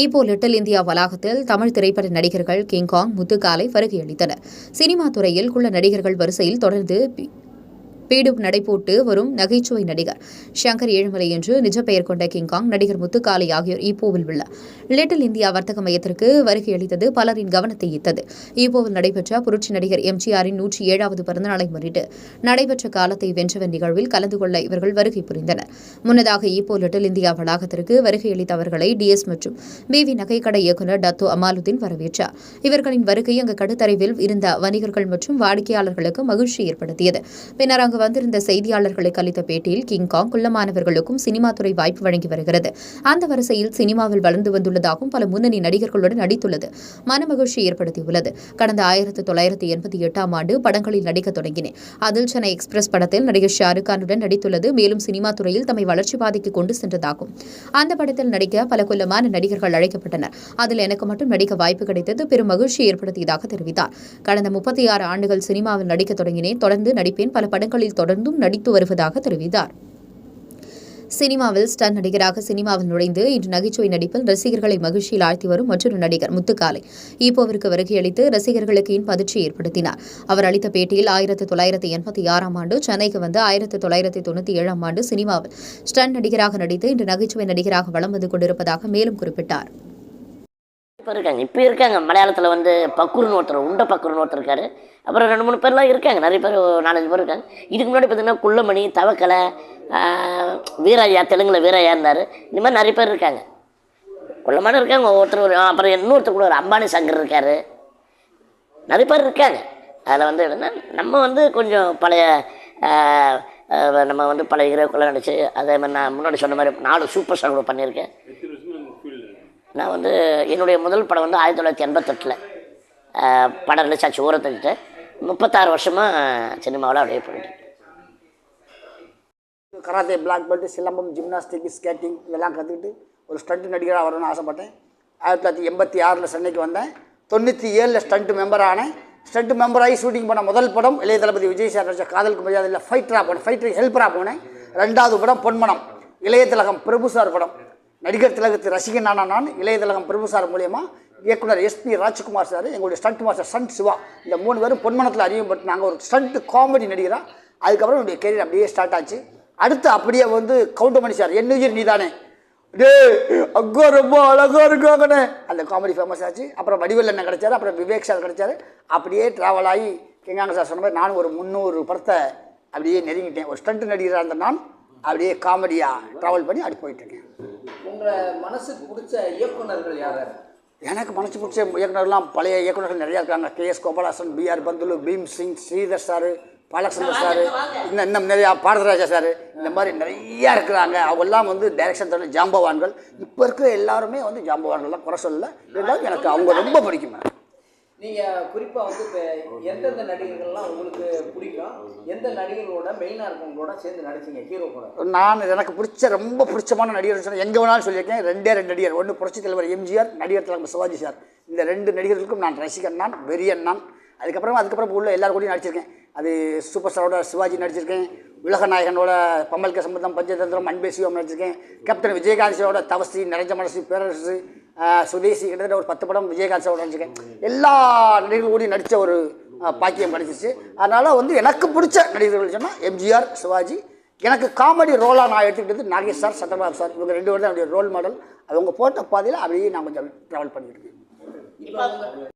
ஈபோ little India வளாகத்தில் தமிழ் திரைப்பட நடிகர்கள் கிங்காங் முத்துக்காலை வருகையளித்தனர். சினிமா துறையில் உள்ள நடிகர்கள் வரிசையில் தொடர்ந்து பி- பீடு நடைபோட்டு வரும் நகைச்சுவை நடிகர். ஷங்கர் ஏழுமலை என்று நிஜ பெயர் கொண்ட கிங்காங் நடிகர் முத்துக்காலை ஆகியோர் இப்போவில் உள்ள லிட்டில் இந்தியா வர்த்தக மையத்திற்கு வருகை அளித்தது பலரின் கவனத்தை ஈர்த்தது. இப்போவில் நடைபெற்ற புரட்சி நடிகர் எம்ஜிஆரின் நூற்றி ஏழாவது பிறந்தநாளை முன்னிட்டு நடைபெற்ற காலத்தை வென்றவன் நிகழ்வில் கலந்து கொள்ள இவர்கள் வருகை புரிந்தனர். முன்னதாக இப்போ லிட்டில் இந்தியா வளாகத்திற்கு வருகை அளித்தவர்களை டிஎஸ் மற்றும் பி வி நகைக்கடை இயக்குநர் டத்தோ அமாலுதீன் வரவேற்றார். இவர்களின் வருகை அங்கு கடுத்தரைவில் இருந்த வணிகர்கள் மற்றும் வாடிக்கையாளர்களுக்கு மகிழ்ச்சி ஏற்படுத்தியது. பின்னர் அங்கு அங்கு வந்திருந்த செய்தியாளர்களுக்கு அளித்த பேட்டியில் கிங்காங் குள்ளமானவர்களுக்கும் சினிமா துறை வாய்ப்பு வழங்கி வருகிறது. அந்த வரிசையில் சினிமாவில் வளர்ந்து வந்துள்ளதாகவும் பல முன்னணி நடிகர்களுடன் நடித்துள்ளது. மனமகிழ்ச்சி ஏற்படுத்தியுள்ளது. கடந்த ஆயிரத்தி தொள்ளாயிரத்தி எண்பத்தி எட்டாம் ஆண்டு படங்களில் நடிக்க தொடங்கினேன். அதில் சென்னை எக்ஸ்பிரஸ் படத்தில் நடிகர் ஷாருக் கானுடன் நடித்துள்ளது. மேலும் சினிமா துறையில் தம்மை வளர்ச்சி பாதைக்கு கொண்டு சென்றதாகும். அந்த படத்தில் நடிக்க பல குள்ளமான நடிகர்கள் அழைக்கப்பட்டனர். அதில் எனக்கு மட்டும் நடிக்க வாய்ப்பு கிடைத்தது. பெரும் மகிழ்ச்சி ஏற்படுத்தியதாக தெரிவித்தார். கடந்த முப்பத்தி ஆறு ஆண்டுகள் சினிமாவில் நடிக்க தொடங்கினேன். தொடர்ந்து நடிப்பேன். பல படங்களில் தொடர்ந்தும் நடித்து வருவதாக தெரிவித்தார். சினிமாவில் ஸ்டன் நடிகராக சினிமாவில் நுழைந்து இன்று நகைச்சுவை நடிப்பில் ரசிகர்களை மகிழ்ச்சியில் ஆழ்த்தி வரும் மற்றொரு நடிகர் முத்துக்காலை. ஈப்போவிற்கு வருகையளித்து ரசிகர்களுக்கு இன் பதிர்ச்சி ஏற்படுத்தினார். அவர் அளித்த பேட்டியில் ஆயிரத்தி தொள்ளாயிரத்தி எண்பத்தி ஆறாம் ஆண்டு சென்னைக்கு வந்து ஆயிரத்தி தொள்ளாயிரத்தி தொண்ணூற்றி ஏழாம் ஆண்டு சினிமாவில் ஸ்டன் நடிகராக நடித்து இன்று நகைச்சுவை நடிகராக வலம் வந்து கொண்டிருப்பதாக மேலும் குறிப்பிட்டார். இப்போ இருக்காங்க. இப்போ இருக்காங்க. மலையாளத்தில் வந்து பக்குருன்னு ஒருத்தர் உண்ட பக்குருன்னு ஒருத்தர் இருக்காரு. அப்புறம் ரெண்டு மூணு பேர்லாம் இருக்காங்க. நிறைய பேர் ஒரு நாலஞ்சு பேர் இருக்காங்க. இதுக்கு முன்னாடி பார்த்தீங்கன்னா குள்ளமணி தவக்கலை வீராயா தெலுங்கில் வீராயா இருந்தார். இந்த மாதிரி நிறைய பேர் இருக்காங்க. குள்ளமான இருக்காங்க. ஒருத்தர் ஒரு அப்புறம் இன்னொருத்தர் கூட ஒரு அம்பானி சங்கர் இருக்கார். நிறைய பேர் இருக்காங்க. அதில் வந்து என்னன்னா நம்ம வந்து கொஞ்சம் பழைய நம்ம வந்து பழைய ஹீரோக்குள்ளே நடிச்சு அதே மாதிரி நான் முன்னாடி சொன்ன மாதிரி நாலு சூப்பர் ஸ்டார் கூட பண்ணியிருக்கேன். நான் வந்து என்னுடைய முதல் படம் வந்து ஆயிரத்தி தொள்ளாயிரத்தி எண்பத்தெட்டில் படம் ரிலீஸ் ஆச்சு ஊரத்தஞ்சிட்டு முப்பத்தாறு வருஷமாக சினிமாவில் அப்படியே போயிட்டு karate black belt silambam gymnastic skating இதெல்லாம் கற்றுக்கிட்டு ஒரு ஸ்டண்ட் நடிகராக வரணும்னு ஆசைப்பட்டேன். ஆயிரத்தி தொள்ளாயிரத்தி எண்பத்தி ஆறில் சென்னைக்கு வந்தேன். தொண்ணூற்றி ஏழில் ஸ்டண்ட் மெம்பர் ஆனேன். ஸ்டண்ட் மெம்பராகி ஷூட்டிங் பண்ண முதல் படம் இளைய தளபதி விஜய் சார் நடிச்ச காதலுக்கு மரியாதையில் ஃபைட்டராக போனேன். ஃபைட்டர் ஹெல்ப்பராக போனேன். ரெண்டாவது படம் பொன்மனம் இளைய திலகம் பிரபு சார் படம். நடிகர் திலகத்து ரசிகனான நான் இளைய திலகம் பிரபு சார் மூலியமாக இயக்குனர் எஸ்பி ராஜ்குமார் சார் எங்களுடைய ஸ்டண்ட் மாஸ்டர் ஸ்டண்ட் சிவா. இந்த மூணு பேரும் பொன்மனத்தில் அறிமுகப்பட்டு ஒரு ஸ்டண்ட் காமெடி நடிகராக அதுக்கப்புறம் என்னுடைய கெரியர் அப்படியே ஸ்டார்ட் ஆச்சு. அடுத்து அப்படியே வந்து கவுண்டமணி சார் என்னுயிர் நீதானே. டே அக்கா ரொம்ப அழகா இருக்காங்கண்ணே. அந்த காமெடி ஃபேமஸ் ஆச்சு. அப்புறம் வடிவேல் என்ன கிடச்சாரு. அப்புறம் விவேக் சார் கிடைச்சாரு. அப்படியே ட்ராவல் ஆகி கிங்காங்க சார் சொன்ன மாதிரி நானும் ஒரு முந்நூறு படத்தை அப்படியே நெருங்கிட்டேன். ஒரு ஸ்டண்ட் நடிகராக இருந்த நான் அப்படியே காமெடியாக ட்ராவல் பண்ணி அப்படி போயிட்டுருக்கேன் உங்களை மனசுக்கு பிடிச்ச இயக்குனர்கள் யார்? யார் எனக்கு மனசு பிடிச்ச இயக்குனர்லாம் பழைய இயக்குனர்கள் நிறையா இருக்காங்க. K S Gopalakrishnan BR Panthulu Bhim Singh Sridhar sir Balachander sir இன்னும் இன்னும் நிறையா பாரதராஜா சார் இந்த மாதிரி நிறையா இருக்கிறாங்க. அவங்கெல்லாம் வந்து டைரக்ஷன் தர ஜாம்பவான்கள். இப்போ இருக்கிற எல்லாருமே வந்து ஜாம்பவான்கள் தான் குறை சொல்லல. இருந்தாலும் எனக்கு அவங்க ரொம்ப பிடிக்கும். நீங்கள் குறிப்பாக வந்து இப்போ எந்தெந்த நடிகர்கள்லாம் உங்களுக்கு பிடிக்கும்? எந்த நடிகர்களோட மெயினாக இருக்கவங்களோட சேர்ந்து நடிச்சீங்க? ஹீரோ கூட. நான் எனக்கு பிடிச்ச ரொம்ப பிடிச்சமான நடிகர் சொன்னால் எங்கே வேணாலும் சொல்லியிருக்கேன். ரெண்டே ரெண்டு நடிகர். ஒன்று புரட்சி தலைவர் எம்ஜிஆர் நடிகர் தலைவர் சிவாஜி சார். இந்த ரெண்டு நடிகர்களுக்கும் நான் ரசிகன் நான் வெறியன் நான் அதுக்கப்புறம் அதுக்கப்புறம் உள்ள எல்லாரும் கூடயும் நடிச்சிருக்கேன். அது சூப்பர் ஸ்டாரோட சிவாஜி நடிச்சிருக்கேன். உலக நாயகனோட பம்மல்க சம்பந்தம் பஞ்சதந்திரம் அன்பே சிவம் நடிச்சிருக்கேன். கேப்டன் விஜயகாந்த் தவசி தவஸ்ரீ நிறைஞ்ச மனசு பேரரசு சுதேசி கிட்டத்தட்ட ஒரு பத்து படம் விஜயகாந்த் நடிச்சிருக்கேன். எல்லா நடிகர்கள் கூடயும் நடித்த ஒரு பாக்கியம் கிடைச்சிச்சு. அதனால் வந்து எனக்கு பிடிச்ச நடிகர்கள் சொன்னால் எம்ஜிஆர் சிவாஜி. எனக்கு காமெடி ரோலாக நான் எடுத்துக்கிட்டது நாகேஷ் சார் சத்யபாபு சார். இவங்க ரெண்டு பேரும் தான் என்னுடைய ரோல் மாடல் அவங்க போட்ட பாதையில் அப்படியே நான் கொஞ்சம் ட்ராவல் பண்ணிட்டு இருக்கேன்